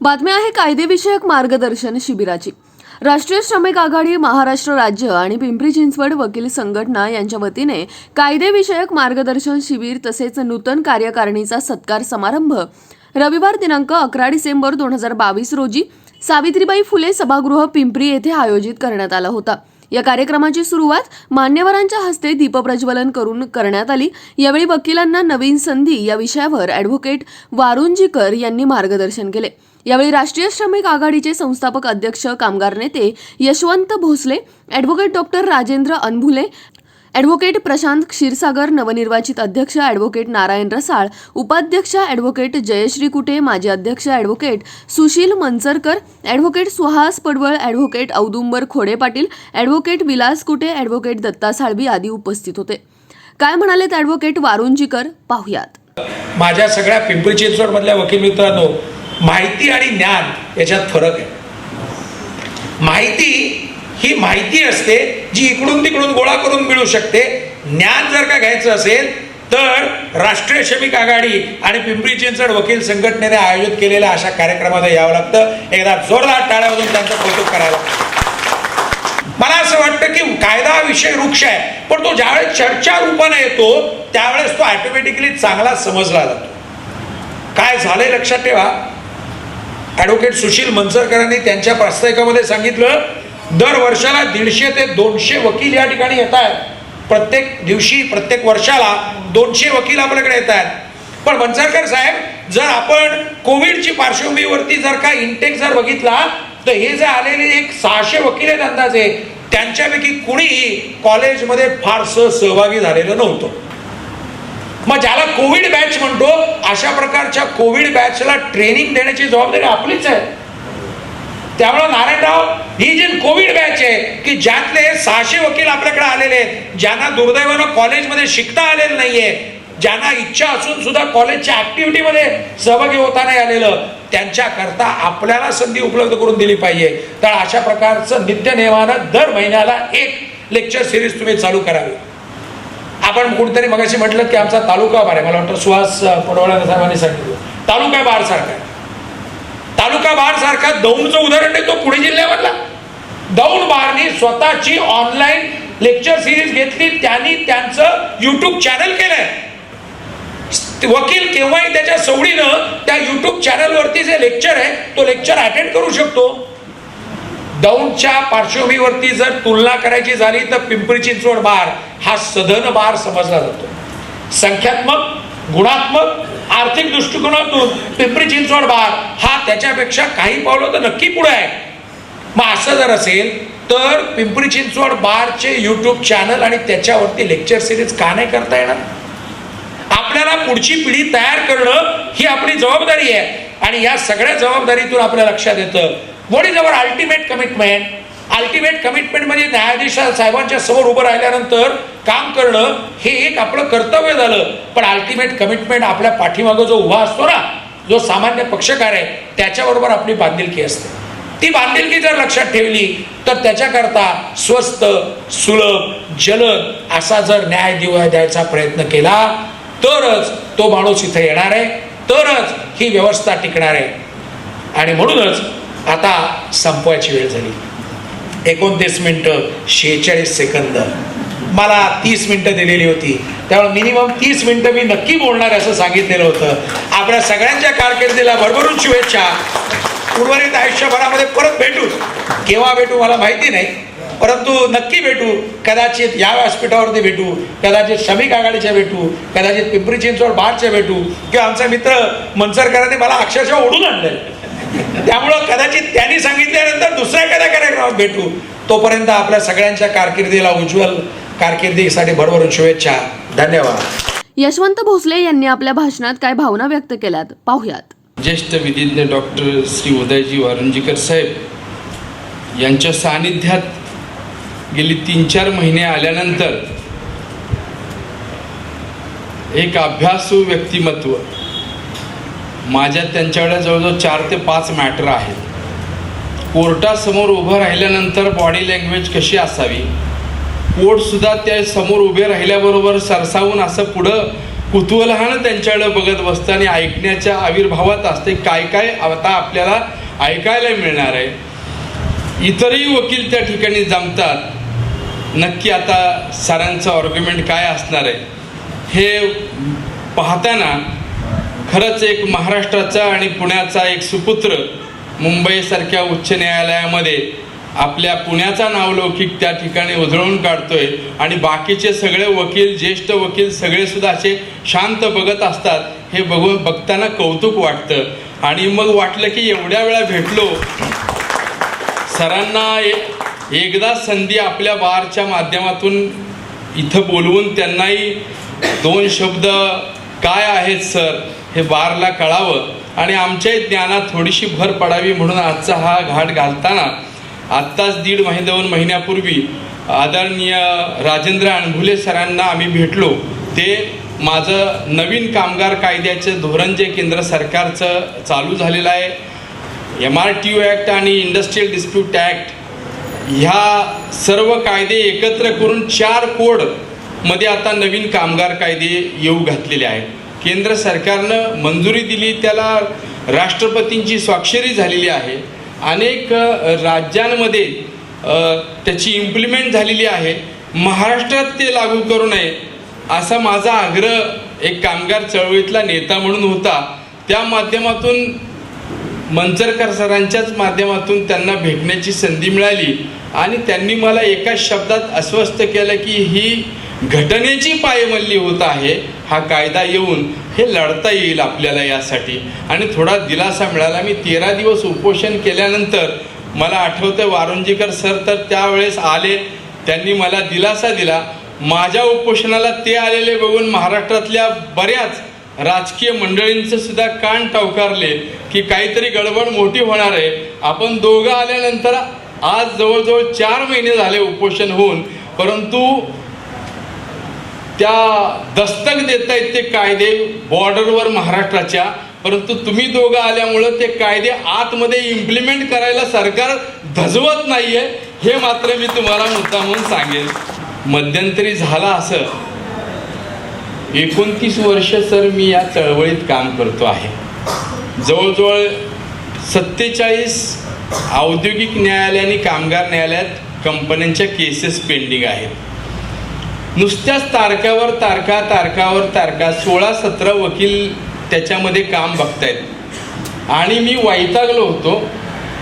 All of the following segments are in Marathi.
बातमी आहे कायदेविषयक मार्गदर्शन शिबिराची. राष्ट्रीय श्रमिक आघाडी महाराष्ट्र राज्य आणि पिंपरी चिंचवड वकील संघटना यांच्या वतीने कायदेविषयक मार्गदर्शन शिबिर तसेच नूतन कार्यकारिणीचा सत्कार समारंभ रविवार दिनांक अकरा डिसेंबर दोन हजार बावीस रोजी सावित्रीबाई फुले सभागृह पिंपरी येथे आयोजित करण्यात आला होता. या कार्यक्रमाची सुरुवात मान्यवरांच्या हस्ते दीपप्रज्वलन करून करण्यात आली. यावेळी वकिलांना नवीन संधी या विषयावर ॲडव्होकेट वारुंजीकर यांनी मार्गदर्शन केले. यावेळी राष्ट्रीय श्रमिक आघाडीचे संस्थापक अध्यक्ष कामगार नेते Yashwant Bhosle advocate doctor Rajendra Anbhule advocate Prashant Kshirsagar नवनिर्वाचित अध्यक्ष ॲडव्होकेट नारायण रसाळ उपाध्यक्ष ॲडव्होकेट जयश्री कुटे माजी अध्यक्ष advocate Sushil Mansarkar advocate Suhas Padwal advocate Audumbar Khode Patil advocate Vilas Kute advocate Datta Salvi आदी उपस्थित होते. काय म्हणालेत ॲडव्होकेट वारुंजीकर पाहुयात. माझ्या सगळ्या पिंपरी चिंचवड मधल्या वकील मित्रांनो माहिती आणि ज्ञान याच्यात फरक आहे. माहिती ही माहिती असते जी इकडून तिकडून गोळा करून मिळू शकते. ज्ञान जर का घ्यायचं असेल तर राष्ट्रीय श्रमिक आघाडी आणि पिंपरी चिंचवड वकील संघटनेने आयोजित केलेल्या अशा कार्यक्रमाला यावं लागतं. एकदा जोरदार टाळ्यामधून त्यांचं कौतुक करायला मला असं वाटतं की कायदा विषय वृक्ष आहे पण तो ज्यावेळेस चर्चा रूपाने येतो त्यावेळेस तो ऑटोमॅटिकली चांगला समजला जातो. काय झालंय लक्षात ठेवा. ॲडव्होकेट सुशील मनसरकरांनी त्यांच्या प्रास्ताविकामध्ये सांगितलं दर वर्षाला दीडशे ते दोनशे वकील या ठिकाणी येत आहेत. प्रत्येक दिवशी प्रत्येक वर्षाला दोनशे वकील आपल्याकडे येत आहेत. पण मनसरकर साहेब जर आपण कोविडची पार्श्वभूमीवरती जर का इंटेक जर बघितला तर हे जे आलेले एक सहाशे वकील आहेत अंदाजे त्यांच्यापैकी कुणीही कॉलेजमध्ये फारसं सहभागी झालेलं नव्हतं. मग ज्याला कोविड बॅच म्हणतो अशा प्रकारच्या कोविड बॅचला ट्रेनिंग देण्याची जबाबदारी आपलीच आहे. त्यामुळं नारायणराव ही जी कोविड बॅच आहे की ज्यातले सहाशे वकील आपल्याकडे आलेले आहेत ज्यांना दुर्दैवानं कॉलेजमध्ये शिकता आलेलं नाहीये ज्यांना इच्छा असून सुद्धा कॉलेजच्या ऍक्टिव्हिटीमध्ये सहभागी होता नाही आलेलं त्यांच्याकरता आपल्याला संधी उपलब्ध करून दिली पाहिजे. तर अशा प्रकारचं नित्यनियमानं दर महिन्याला एक लेक्चर सिरीज तुम्ही चालू करावी. आपण कुठेतरी मगाशी म्हटलं की आमचा तालुका बार आहे. मला वाटतं सुहास पडवळ्या साहेबांनी सांगितलं. तालुका बार सारखा. आहे तालुका बार सारखा दौंडचं उदाहरण देतो पुणे जिल्ह्यामधला. दौंड बारनी स्वतःची ऑनलाईन लेक्चर सिरीज घेतली त्यांनी त्यांचं युट्यूब चॅनल केलंय. वकील केव्हाही त्याच्या सवडीनं त्या युट्यूब चॅनलवरती जे लेक्चर आहे तो लेक्चर अटेंड करू शकतो. दौंडच्या पार्श्वभूमीवरती जर तुलना करायची झाली तर पिंपरी चिंचवड बार हा सधन बार समजला जातो. संख्यात्मक गुणात्मक आर्थिक दृष्टिकोनातून पिंपरी चिंचवड बार हा त्याच्यापेक्षा काही पावलं तर नक्की पुढे आहे. मग असं जर असेल तर पिंपरी चिंचवड बारचे यूट्यूब चॅनल आणि त्याच्यावरती लेक्चर सिरीज का नाही करता येणार? आपल्याला पुढची पिढी तयार करणं ही आपली जबाबदारी आहे. आणि या सगळ्या जबाबदारीतून आपल्या लक्षात येतं. What is our ultimate commitment ultimate commitment म्हणजे न्यायाधीश साहेबांच्या समोर उभं राहिल्यानंतर काम करणं हे एक आपलं कर्तव्य झालं. पण अल्टिमेट कमिटमेंट आपल्या पाठीमागं जो उभा असतो ना जो सामान्य पक्षकार आहे त्याच्याबरोबर आपली बांधिलकी असते. ती बांधिलकी जर लक्षात ठेवली तर त्याच्याकरता स्वस्त सुलभ जलद असा जर न्याय दिवा द्यायचा प्रयत्न केला तरच तो माणूस इथे येणार आहे तरच ही व्यवस्था टिकणार आहे. आणि म्हणूनच आता संपवायची वेळ झाली. एकोणतीस मिनटं शेहेचाळीस सेकंद. मला तीस मिनटं दिलेली होती. त्यामुळे मिनिमम तीस मिनटं मी नक्की बोलणार असं सांगितलेलं होतं. आपल्या सगळ्यांच्या कारकिर्दीला भरभरून शुभेच्छा. उर्वरित आयुष्यभरामध्ये परत भेटू. केव्हा भेटू मला माहिती नाही. परंतु नक्की भेटू. कदाचित या व्यासपीठावरती भेटू. कदाचित श्रमिक आघाडीच्या भेटू. कदाचित पिंपरी चिंचवड बारच्या भेटू. किंवा आमचा मित्र मनसरकरांनी मला अक्षरशः ओढून आणलं त्यामुळं कदाचित त्यांनी सांगितल्यानंतर दुसऱ्या एखाद्या कार्यक्रमात भेटू. तोपर्यंत आपल्या सगळ्यांच्या कारकिर्दीला उज्ज्वल कारकिर्दीसाठी भरभरून शुभेच्छा. धन्यवाद. यशवंत भोसले यांनी आपल्या भाषणात काय भावना व्यक्त केल्यात? पाहुयात. ज्येष्ठ विधिज्ञ डॉक्टर श्री उदयजी वारुंजीकर साहेब यांच्या सानिध्यात गेली तीन चार महिने आल्यानंतर एक अभ्यासू व्यक्तिमत्व माझ्या त्यांच्याकडे जवळजवळ चार ते पाच मॅटर आहेत. कोर्टासमोर उभं राहिल्यानंतर बॉडी लँग्वेज कशी असावी? कोर्टसुद्धा त्या समोर उभे राहिल्याबरोबर सरसावून असं पुढं कुतूहलहानं त्यांच्याकडे बघत बसतं आणि ऐकण्याच्या आविर्भावात असते काय काय आता आपल्याला ऐकायला मिळणार आहे. इतरही वकील त्या ठिकाणी जमतात. नक्की आता सरांचं ऑर्ग्युमेंट काय असणार आहे? हे पाहताना खरंच एक महाराष्ट्राचा आणि पुण्याचा एक सुपुत्र मुंबईसारख्या उच्च न्यायालयामध्ये आपल्या पुण्याचा नावलौकिक त्या ठिकाणी उधळून काढतोय आणि बाकीचे सगळे वकील ज्येष्ठ वकील सगळे सुद्धा असे शांत बघत असतात हे बघून बघताना कौतुक वाटतं. आणि मग वाटलं की एवढ्या वेळा भेटलो सरांना ए- एकदा संधी आपल्या बारच्या माध्यमातून इथं बोलवून त्यांनाही दोन शब्द काय आहेत सर? हे बारला कळावं आणि आमच्याही ज्ञानात थोडीशी भर पडावी म्हणून आजचा हा घाट घालताना आत्ताच दीड महिने दोन महिन्यापूर्वी आदरणीय राजेंद्र अणभुले सरांना आम्ही भेटलो. ते माझं नवीन कामगार कायद्याचं धोरण जे केंद्र सरकारचं चालू झालेलं आहे M R T U act आणि इंडस्ट्रियल डिस्प्यूट ॲक्ट ह्या सर्व कायदे एकत्र करून चार कोडमध्ये आता नवीन कामगार कायदे येऊ घातलेले आहेत. केंद्र सरकारनं मंजुरी दिली त्याला राष्ट्रपतींची स्वाक्षरी झालेली आहे. अनेक राज्यांमध्ये त्याची इम्प्लिमेंट झालेली आहे. महाराष्ट्रात ते लागू करू नये असा माझा आग्रह एक कामगार चळवळीतला नेता म्हणून होता. त्या माध्यमातून मंचरकर सरांच्याच माध्यमातून त्यांना भेटण्याची संधी मिळाली. आणि त्यांनी मला एका शब्दात अस्वस्थ केलं की ही घटनेची पायमल्ली होत आहे हा कायदा येऊन हे लढता येईल आपल्याला यासाठी. आणि थोडा दिलासा मिळाला. मी तेरा दिवस उपोषण केल्यानंतर मला आठवतं वारुंजीकर सर तर त्यावेळेस आले. त्यांनी मला दिलासा दिला. माझ्या उपोषणाला ते आलेले बघून महाराष्ट्रातल्या बऱ्याच राजकीय मंडळींचं सुद्धा कान टवकारले की काहीतरी गडबड मोठी होणार आहे. आपण दोघं आल्यानंतर आज जवळजवळ चार महिने झाले उपोषण होऊन. परंतु त्या दस्तक देत आहेत ते कायदे बॉर्डरवर महाराष्ट्राच्या. परंतु तुम्ही दोघं आल्यामुळं ते कायदे आतमध्ये इम्प्लिमेंट करायला सरकार धजवत नाही आहे हे मात्र मी तुम्हाला मुद्दा म्हणून सांगेन मध्यंतरी झालं असं. एकोणतीस वर्ष सर मी या चळवळीत काम करतो आहे. जवळजवळ सत्तेचाळीस औद्योगिक न्यायालय आणि कामगार न्यायालयात कंपन्यांच्या केसेस पेंडिंग आहेत. नुसत्याच तारकावर तारका तारकावर तारका सोळा सतरा वकील त्याच्यामध्ये काम बघतायत. आणि मी वैतागलो होतो.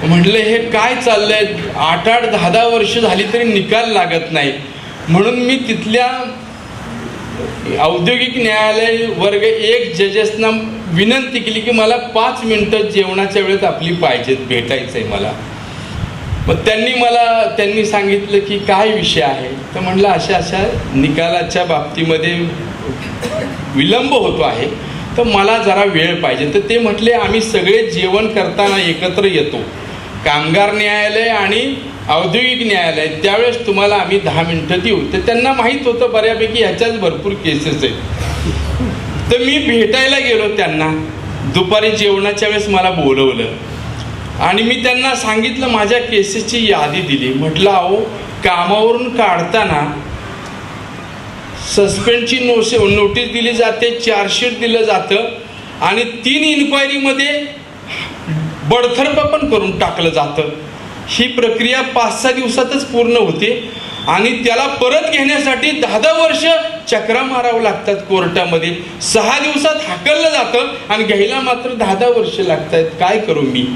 म्हटलं हे काय चाललंय? आठ आठ दहा दहा वर्ष झाली तरी निकाल लागत नाही. म्हणून मी तिथल्या औद्योगिक न्यायालय वर्ग एक जजेसना विनंती केली की मला पाच मिनटं जेवणाच्या वेळेत आपली पाहिजेत भेटायचं आहे मला. मग त्यांनी मला त्यांनी सांगितलं की काय विषय आहे? तर म्हटलं अशा अशा निकालाच्या बाबतीमध्ये विलंब होतो आहे. तर मला जरा वेळ पाहिजे. तर ते म्हटले आम्ही सगळे जेवण करताना एकत्र येतो. कामगार न्यायालय आणि औद्योगिक न्यायालय. त्यावेळेस तुम्हाला आम्ही दहा मिनटं देऊ. तर त्यांना माहीत होतं बऱ्यापैकी ह्याच्याच भरपूर केसेस आहेत. तर मी भेटायला गेलो त्यांना. दुपारी जेवणाच्या वेळेस मला बोलवलं. आणि मी त्यांना सांगितलं माझ्या केसेसची यादी दिली. म्हटलं अहो कामावरून काढताना सस्पेंडची नोसे नोटीस दिली जाते चार्जशीट दिलं जातं आणि तीन इन्क्वायरीमध्ये बडथर्प पण करून टाकलं जातं. ही प्रक्रिया पाच सहा दिवसातच पूर्ण होते आणि त्याला परत घेण्यासाठी दहा दहा वर्ष चक्रा मारावं लागतात कोर्टामध्ये. सहा दिवसात हाकललं जातं आणि घ्यायला मात्र दहा दहा वर्ष लागत आहेत काय करू मी?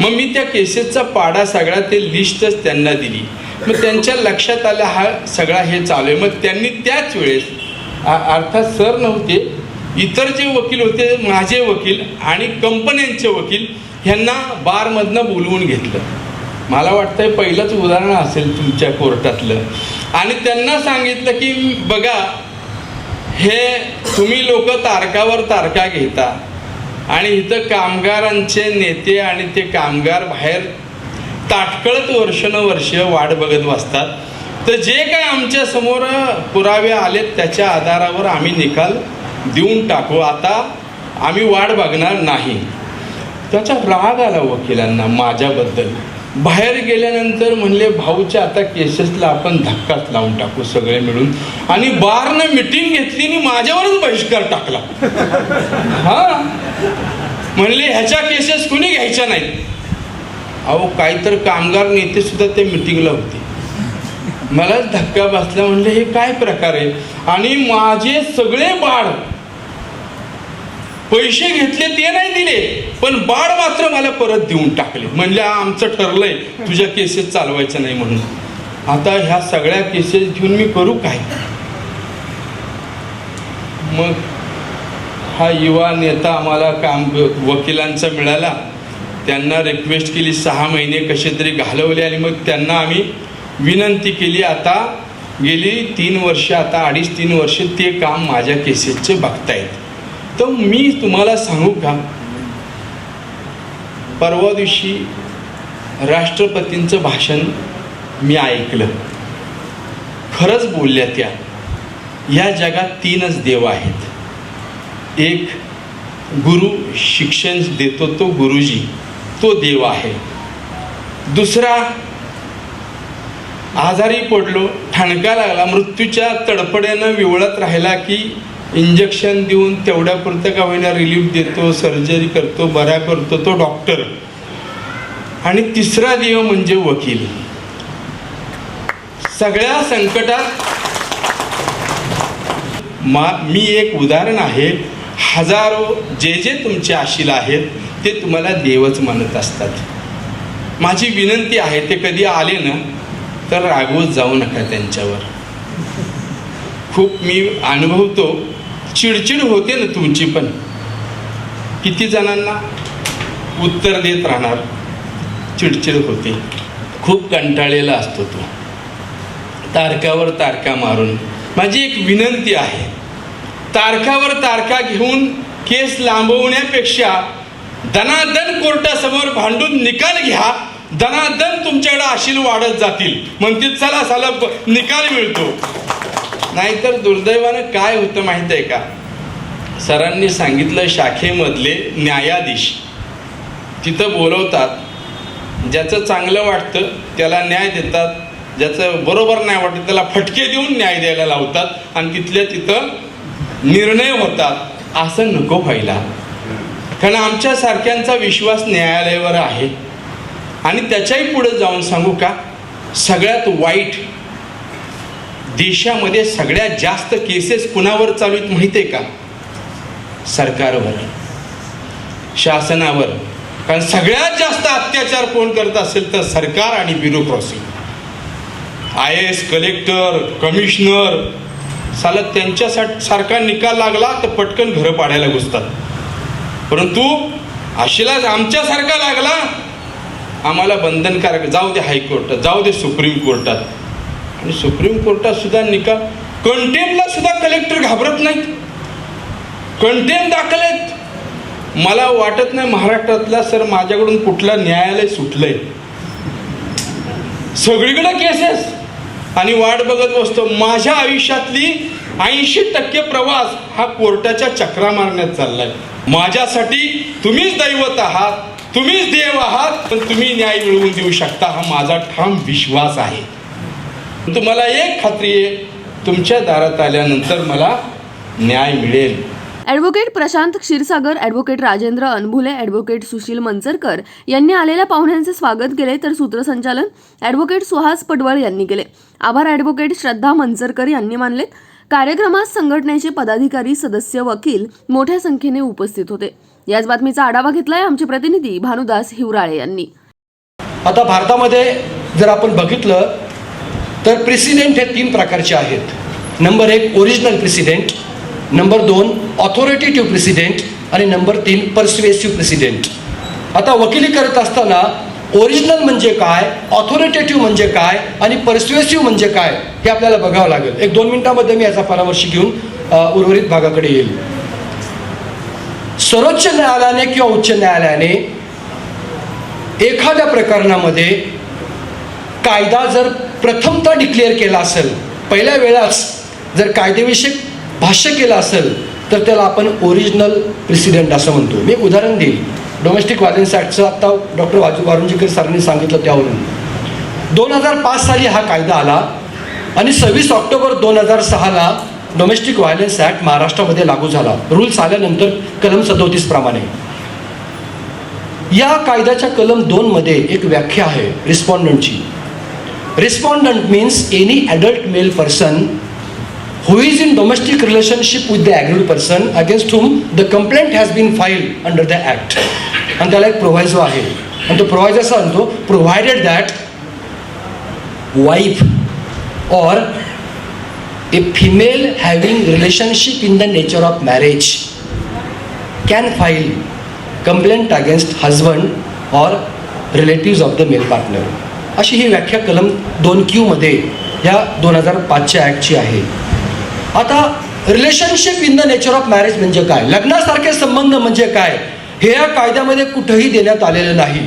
मग मी त्या केसेसचा पाडा सगळा ते लिस्टच त्यांना दिली. मग त्यांच्या लक्षात आलं हा सगळा हे चालू आहे. मग त्यांनी त्याच वेळेस अर्थात सर नव्हते इतर जे वकील होते माझे वकील आणि कंपन्यांचे वकील ह्यांना बारमधनं बोलवून घेतलं. मला वाटतंय पहिलंच उदाहरण असेल तुमच्या कोर्टातलं. आणि त्यांना सांगितलं की बघा हे तुम्ही लोक तारकावर तारका घेता. आणि इथं कामगारांचे नेते आणि ते कामगार बाहेर ताटकळत वर्षानुवर्ष वाट बघत बसतात. तर जे काय आमच्यासमोर पुरावे आलेत त्याच्या आधारावर आम्ही निकाल देऊन टाकू. आता आम्ही वाट बघणार नाही. त्याचा राग आला वकिलांना माझ्याबद्दल. बाहेर गेल्यानंतर म्हणले भाऊच्या आता केसेसला आपण धक्काच लावून टाकू सगळे मिळून. आणि बारनं मिटिंग घेतली आणि माझ्यावरच बहिष्कार टाकला. हा. म्हणले ह्याच्या केसेस कुणी घ्यायच्या नाहीत? अहो काहीतर कामगार नेते सुद्धा ते मिटिंगला होते. मलाच धक्का बसला. म्हणले हे काय प्रकार आहे? आणि माझे सगळे बाळ. पैसे घेतले ते नाही दिले पण बाळ मात्र मला परत देऊन टाकले. म्हणले आमचं ठरलंय तुझ्या केसेस चालवायचं नाही म्हणून. आता ह्या सगळ्या केसेस घेऊन मी करू काय? मग हा युवा नेता आम्हाला काम वकिलांचा मिळाला. त्यांना रिक्वेस्ट केली सहा महिने कसे तरी घालवले आणि मग त्यांना आम्ही विनंती केली आता गेली तीन वर्ष आता अडीच तीन वर्ष ते काम माझ्या केसेसचे बघतायत. तर मी तुम्हाला सांगू का? परवा दिवशी राष्ट्रपतींचं भाषण मी ऐकलं. खरंच बोलल्या त्या. या जगात तीनच देव आहेत. एक गुरु शिक्षण देतो तो गुरुजी तो देव आहे. दुसरा आजारी पडलो ठणका लागला मृत्यूच्या तडफड्यानं विवळत राहिला की इंजेक्शन देऊन तेवढ्यापुरतं का होईना रिलीफ देतो सर्जरी करतो बरा करतो तो डॉक्टर आणि तिसरा देव म्हणजे वकील. सगळ्या संकटात मा मी एक उदाहरण आहे. हजारो जे जे तुमचे आशील आहेत ते तुम्हाला देवच मानत असतात. माझी विनंती आहे ते कधी आले ना तर रागवत जाऊ नका त्यांच्यावर. खूप मी अनुभवतो चिडचिड होते ना तुमची पण. किती जणांना उत्तर देत राहणार चिडचिड होते. खूप कंटाळलेला असतो तो. तारकावर तारका मारून. माझी एक विनंती आहे तारखावर तारखा घेऊन केस लांबवण्यापेक्षा दनादन कोर्टासमोर भांडून निकाल घ्या. दनादन तुमच्याकडे आशील वाढत जातील. म्हणतील चला साला निकाल मिळतो. नाहीतर दुर्दैवानं काय होतं माहीत आहे का? सरांनी सांगितलं शाखेमधले न्यायाधीश तिथं बोलवतात ज्याचं चांगलं वाटतं त्याला न्याय देतात ज्याचं बरोबर नाही वाटत त्याला फटके देऊन न्याय द्यायला लावतात आणि तिथल्या तिथं निर्णय होतात असं नको व्हायला. कारण आमच्यासारख्यांचा विश्वास न्यायालयावर आहे. आणि त्याच्याही पुढे जाऊन सांगू का? सगळ्यात वाईट देशामध्ये सगळ्यात जास्त केसेस कुणावर चालू आहेत माहिती आहे का? सरकारवर. शासनावर. कारण सगळ्यात जास्त अत्याचार कोण करत असेल तर सरकार आणि bureaucracy. I S collector commissioner साला त्यांच्यासाठी सारखा निकाल लागला तर पटकन घरं पाडायला घुसतात. परंतु अशीला आमच्यासारखा लागला आम्हाला बंधनकारक जाऊ दे हायकोर्टात जाऊ दे सुप्रीम कोर्टात. आणि सुप्रीम कोर्टात सुद्धा निकाल कंटेमला सुद्धा कलेक्टर घाबरत नाहीत. कंटेम दाखल आहेत मला वाटत नाही महाराष्ट्रातला सर माझ्याकडून कुठला न्यायालय सुटलंय. सगळीकडे केसेस आणि वाट बघत बसतो. माझ्या आयुष्यातली ऐंशी टक्के प्रवास हा कोर्टाच्या चक्रा मारण्यात चाललाय. माझ्यासाठी तुम्हीच दैवत आहात तुम्हीच देव आहात पण तुम्ही न्याय मिळवून देऊ शकता हा माझा ठाम विश्वास आहे. तुम्हाला एक खात्री आहे तुमच्या दारात आल्यानंतर मला न्याय मिळेल. Advocate Prashant Kshirsagar advocate Rajendra Anbhule advocate Sushil Mancharkar यांनी आलेल्या पाहुण्यांचे स्वागत केले तर सूत्रसंचालन ॲडव्होकेट सुहास पडवळ यांनी केले. आभार ॲडव्होकेट श्रद्धा मंचरकर यांनी मानले कार्यक्रमात संघटनेचे पदाधिकारी सदस्य वकील मोठ्या संख्येने उपस्थित होते. याच बातमीचा आढावा घेतलाय आमचे प्रतिनिधी भानुदास हिवराळे यांनी. आता भारतामध्ये जर आपण बघितलं तर प्रेसिडेंट हे तीन प्रकारचे आहेत. नंबर एक ओरिजिनल प्रेसिडेंट नंबर दोन ऑथॉरिटेटिव्ह प्रेसिडेंट आणि नंबर तीन पर्सवेसिव्ह प्रेसिडेंट आता वकिली करत असताना ओरिजिनल म्हणजे काय ऑथॉरिटेटिव्ह म्हणजे काय आणि पर्सवेसिव्ह म्हणजे काय हे आपल्याला बघावं लागेल. एक दोन मिनिटांमध्ये मी याचा परामर्श घेऊन उर्वरित भागाकडे येईल. सर्वोच्च न्यायालयाने किंवा उच्च न्यायालयाने एखाद्या प्रकरणामध्ये कायदा जर प्रथमतः डिक्लेअर केला असेल पहिल्या वेळाच जर कायदेविषयक भाष्य केलं असेल तर त्याला आपण ओरिजिनल प्रेसिडेंट असं म्हणतो. मी एक उदाहरण देईल. डोमेस्टिक व्हायलन्स ॲक्टचं आत्ता डॉक्टर वाजू वारुंजीकर सरांनी सांगितलं त्यावरून. दोन हजार पाच साली हा कायदा आला आणि सव्वीस ऑक्टोबर दोन हजार सहाला डोमेस्टिक व्हायलन्स ॲक्ट महाराष्ट्रामध्ये लागू झाला. रूल्स आल्यानंतर कलम सदोतीस प्रमाणे. या कायद्याच्या कलम दोनमध्ये एक व्याख्या आहे रिस्पॉन्डंटची respondent means any adult male person who is in domestic relationship with the aggrieved person against whom the complaint has been filed under the act. आणि त्याला एक प्रोव्हायझो आहे. आणि तो प्रोव्हायझो असा म्हणतो provided that wife or a female having relationship in the nature of marriage can file complaint against husband or relatives of the male partner अशी ही व्याख्या कलम दोन क्यूमध्ये या दोन हजार पाचच्या ॲक्टची आहे. आता relationship in the nature of marriage म्हणजे काय? लग्नासारखे संबंध म्हणजे काय? हे या कायद्यामध्ये कुठंही देण्यात आलेलं नाही.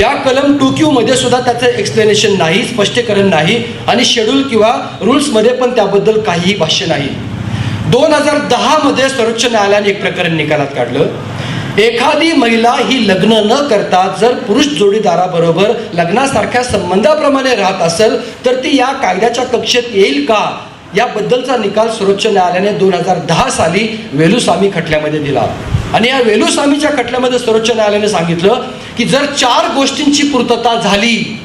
या कलम टू क्यूमध्ये सुद्धा त्याचं एक्सप्लेनेशन नाही स्पष्टीकरण नाही आणि शेड्यूल किंवा रूल्समध्ये पण त्याबद्दल काहीही भाष्य नाही. दोन हजार दहामध्ये सर्वोच्च न्यायालयाने एक प्रकरण निकालात काढलं. एखादी महिला ही लग्न न करता जर पुरुष जोडीदाराबरोबर लग्नासारख्या संबंधाप्रमाणे राहत असेल तर ती या कायद्याच्या कक्षेत येईल का? याबद्दलचा निकाल सर्वोच्च न्यायालयाने दोन हजार दहा साली वेलुसामी खटल्यामध्ये दिला. आणि या वेलुसामीच्या खटल्यामध्ये सर्वोच्च न्यायालयाने सांगितलं की जर चार गोष्टींची पूर्तता झाली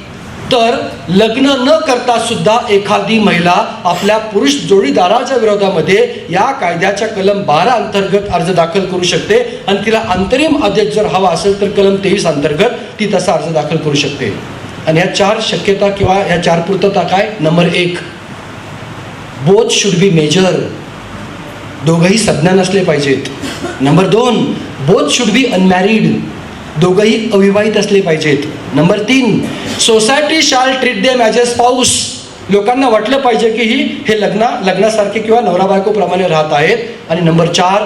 तर लग्न न करता सुद्धा एखादी महिला आपल्या पुरुष जोडीदाराच्या विरोधामध्ये या कायद्याच्या कलम बारा अंतर्गत अर्ज दाखल करू शकते आणि तिला अंतरिम आदेश जर हवा असेल तर कलम तेवीस अंतर्गत ती तसा अर्ज दाखल करू शकते. आणि ह्या चार शक्यता किंवा ह्या चार पूर्तता काय? नंबर एक. बोथ शुड बी मेजर दोघंही सज्ञान असले पाहिजेत. नंबर दोन बोथ शुड बी अनमॅरिड दोघंही अविवाहित असले पाहिजेत. नंबर तीन society shall treat them as a spouse लोकांना वाटलं पाहिजे की ही हे लग्ना लग्नासारखे किंवा नवरा बायकोप्रमाणे राहत आहेत. आणि नंबर चार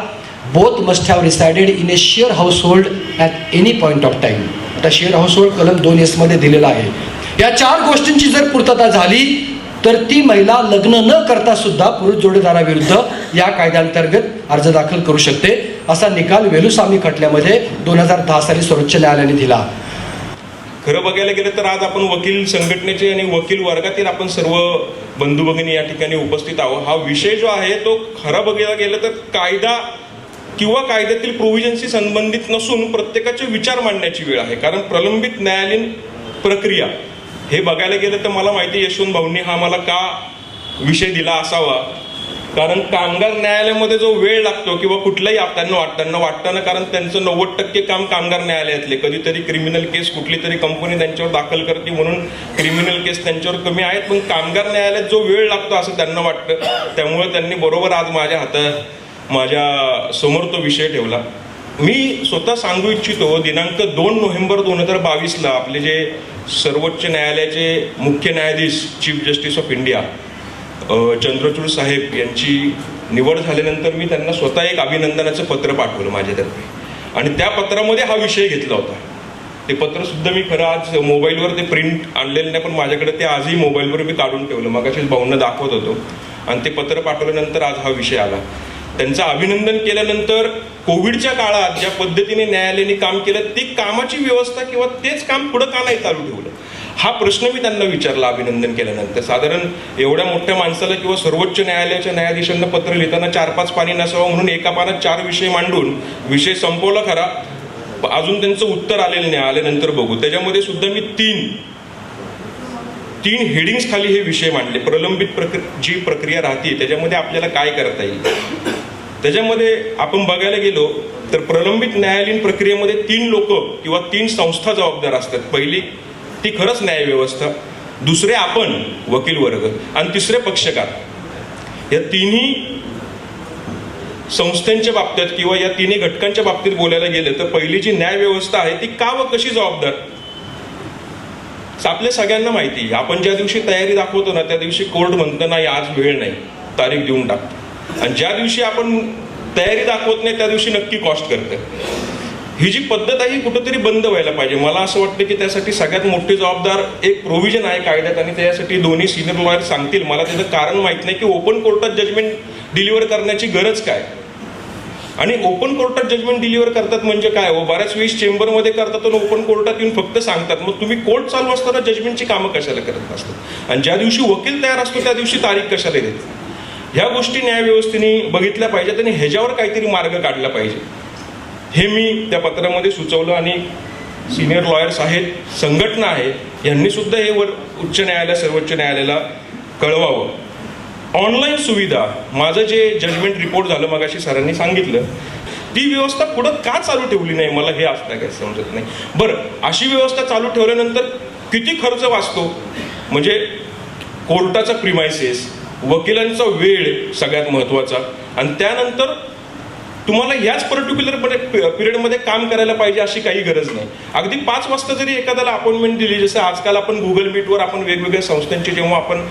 both must have decided in a share household at any point of time आता शेअर हाऊस होल्ड कलम दोन एसमध्ये दिलेला आहे. या चार गोष्टींची जर पूर्तता झाली तर ती महिला लग्न न करता सुद्धा पुरुष जोडीदाराविरुद्ध या कायद्याअंतर्गत अर्ज दाखल करू शकते. असा निकाल वेलुसामी खटल्यामध्ये दोन हजार दहा साली सर्वोच्च न्यायालयाने दिला. खरं बघायला गेलं तर आज आपण वकील संघटनेचे आणि वकील वर्गातील आपण सर्व बंधू भगिनी या ठिकाणी उपस्थित आहोत. हा विषय जो आहे तो खरा बघायला गेलं तर कायदा किंवा कायद्यातील प्रोव्हिजनशी संबंधित नसून प्रत्येकाचे विचार मांडण्याची वेळ आहे. कारण प्रलंबित न्यायालयीन प्रक्रिया हे बघायला गेलं तर मला माहिती यशवंत भाऊंनी हा मला का विषय दिला असावा? कारण कामगार न्यायालयामध्ये जो वेळ लागतो किंवा कुठलंही आप- त्यांना वाटताना वाटतं ना कारण त्यांचं नव्वद टक्के काम कामगार न्यायालयातले. कधीतरी क्रिमिनल केस कुठली तरी कंपनी त्यांच्यावर दाखल करते म्हणून क्रिमिनल केस त्यांच्यावर कमी आहेत. पण कामगार न्यायालयात जो वेळ लागतो असं त्यांना वाटतं. त्यामुळे त्यांनी बरोबर आज माझ्या हातात माझ्यासमोर तो विषय ठेवला. मी स्वतः सांगू इच्छितो दिनांक दोन नोव्हेंबर दोन हजार बावीसला आपले जे सर्वोच्च न्यायालयाचे मुख्य न्यायाधीश chief justice of India Chandrachud साहेब यांची निवड झाल्यानंतर मी त्यांना स्वतः एक अभिनंदनाचं पत्र पाठवलं माझ्यातर्फे. आणि त्या पत्रामध्ये हा विषय घेतला होता. ते पत्रसुद्धा मी खरं आज मोबाईलवर ते प्रिंट आणलेलं नाही पण माझ्याकडे ते आजही मोबाईलवर मी काढून ठेवलं. मग भाऊंना दाखवत होतो. आणि ते पत्र पाठवल्यानंतर आज हा विषय आला. त्यांचं अभिनंदन केल्यानंतर कोविडच्या काळात ज्या पद्धतीने न्यायालयाने काम केलं ती कामाची व्यवस्था किंवा तेच काम पुढं का नाही चालू ठेवलं? हा प्रश्न मी त्यांना विचारला अभिनंदन केल्यानंतर. साधारण एवढ्या मोठ्या माणसाला किंवा सर्वोच्च न्यायालयाच्या न्यायाधीशांना पत्र लिहिताना चार पाच पाणी नसावं म्हणून एका पानात चार विषय मांडून विषय संपवला खरा. अजून त्यांचं उत्तर आलेलं नाही आल्यानंतर बघू. त्याच्यामध्ये सुद्धा मी तीन तीन हेडिंग्स खाली हे विषय मांडले. प्रलंबित प्रक्र जी प्रक्रिया राहते त्याच्यामध्ये आपल्याला काय करता येईल? त्याच्यामध्ये आपण बघायला गेलो तर प्रलंबित न्यायालयीन प्रक्रियेमध्ये तीन लोक किंवा तीन संस्था जबाबदार असतात. पहिली ती खरंच न्यायव्यवस्था दुसरे आपण वकील वर्ग. आणि तिसरे पक्षकार. या तिन्ही संस्थांच्या बाबतीत किंवा या तिन्ही घटकांच्या बाबतीत बोलायला गेलं तर पहिली जी न्यायव्यवस्था आहे ती का व कशी जबाबदार? आपल्या सगळ्यांना माहिती आपण ज्या दिवशी तयारी दाखवतो ना त्या दिवशी कोर्ट म्हणतं नाही आज वेळ नाही. तारीख देऊन टाकतो. आणि ज्या दिवशी आपण तयारी दाखवत नाही त्या दिवशी नक्की कॉस्ट करतं. ही जी पद्धत आहे ही कुठंतरी बंद व्हायला पाहिजे. मला असं वाटतं की त्यासाठी सगळ्यात मोठी जबाबदार एक प्रोव्हिजन आहे कायद्यात आणि त्यासाठी दोन्ही सिनियर लॉयर सांगतील. मला त्याचं कारण माहीत नाही की ओपन कोर्टात जजमेंट डिलिव्हर करण्याची गरज काय. आणि ओपन कोर्टात जजमेंट डिलिव्हर करतात म्हणजे काय? हो बऱ्याच वेळेस चेंबरमध्ये करतात आणि ओपन कोर्टात येऊन फक्त सांगतात. मग तुम्ही कोर्ट चालू असताना जजमेंटची कामं कशाला करत असतात आणि ज्या दिवशी वकील तयार असतो त्या दिवशी तारीख कशाला देतात? ह्या गोष्टी न्यायव्यवस्थेने बघितल्या पाहिजेत आणि ह्याच्यावर काहीतरी मार्ग काढला पाहिजे. हे मी त्या पत्रामध्ये सुचवलं आणि सिनियर लॉयर्स आहेत संघटना आहेत यांनी सुद्धा हे वर उच्च न्यायालय सर्वोच्च न्यायालयाला कळवावं. ऑनलाईन सुविधा माझं जे जजमेंट रिपोर्ट झालं मगाशी सरांनी सांगितलं ती व्यवस्था पुढं का चालू ठेवली नाही मला हे असता काय समजत नाही. बरं अशी व्यवस्था चालू ठेवल्यानंतर किती खर्च वाचतो? म्हणजे कोर्टाचा प्रिमायसेस वकिलांचा वेळ सगळ्यात महत्त्वाचा आणि त्यानंतर तुम्हाला याच पर्टिक्युलर पिरियडमध्ये काम करायला पाहिजे अशी काही गरज नाही. अगदी पाच वाजता जरी एखाद्याला अपॉइंटमेंट दिली जसं आजकाल आपण गुगल मीटवर आपण वेगवेगळ्या संस्थांचे जेव्हा आपण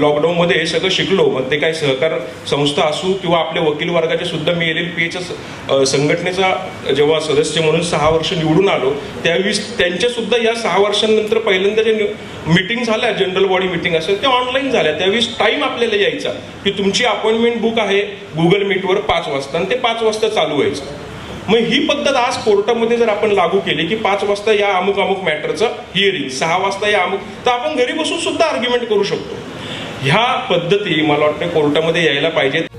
लॉकडाऊनमध्ये हे सगळं शिकलो मग ते काही सहकार संस्था असू किंवा आपल्या वकील वर्गाचे सुद्धा मी एल एल पी एच्या संघटनेचा जेव्हा सदस्य म्हणून सहा वर्ष निवडून आलो त्यावेळी त्यांच्यासुद्धा या सहा वर्षांनंतर पहिल्यांदा जे मिटिंग झाल्या जनरल बॉडी मिटिंग असेल त्या ऑनलाईन झाल्या. त्यावेळी टाईम आपल्याला यायचा की तुमची अपॉइंटमेंट बुक आहे गुगल मीटवर पाच वाजता आणि ते पाच वाजता चालू व्हायचं. मग ही पद्धत आज कोर्टामध्ये जर आपण लागू केली की पाच वाजता या अमुक अमुक मॅटरचं हिअरिंग सहा वाजता या अमुक तर आपण घरी बसून सुद्धा आर्ग्युमेंट करू शकतो. ह्या पद्धती मला वाटतं कोर्टामध्ये यायला पाहिजेत.